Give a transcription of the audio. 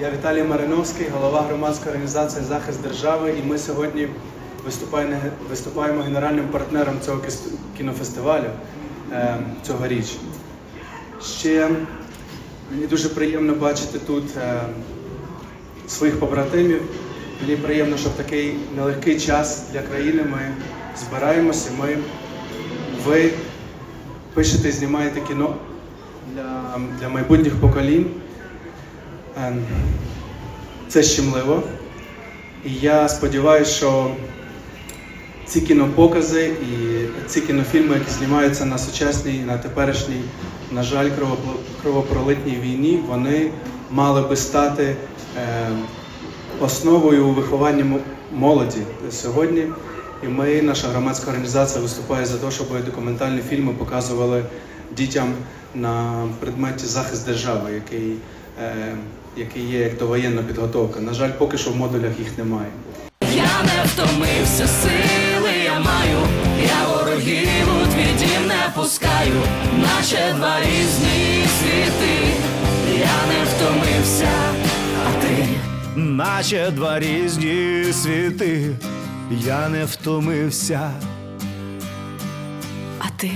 Я Віталій Мариновський, голова громадської організації Захист держави. І ми сьогодні виступаємо, генеральним партнером цього кінофестивалю е, цьогоріч. Ще мені дуже приємно бачити тут е, своїх побратимів. Мені приємно, що в такий нелегкий час для країни ми збираємося. Ми, ви пишете, знімаєте кіно для, для майбутніх поколінь. Ем, Це щемливо. І я сподіваюся, що ці кінопокази і ці кінофільми, які знімаються на сучасній, на теперішній, на жаль, кровопро- кровопролитній війні, вони мали би стати е, основою у вихованні молоді сьогодні. І ми, наша громадська організація, виступає за те, щоб документальні фільми показували дітям на предметі захист держави, який, е, який є як довоєнна підготовка. На жаль, поки що в модулях їх немає. Я не втомився, сили я маю, я ворогів у твій дім не пускаю, наче два різні світи, я не втомився, а ти? Наче два різні світи, я не втомився. А ти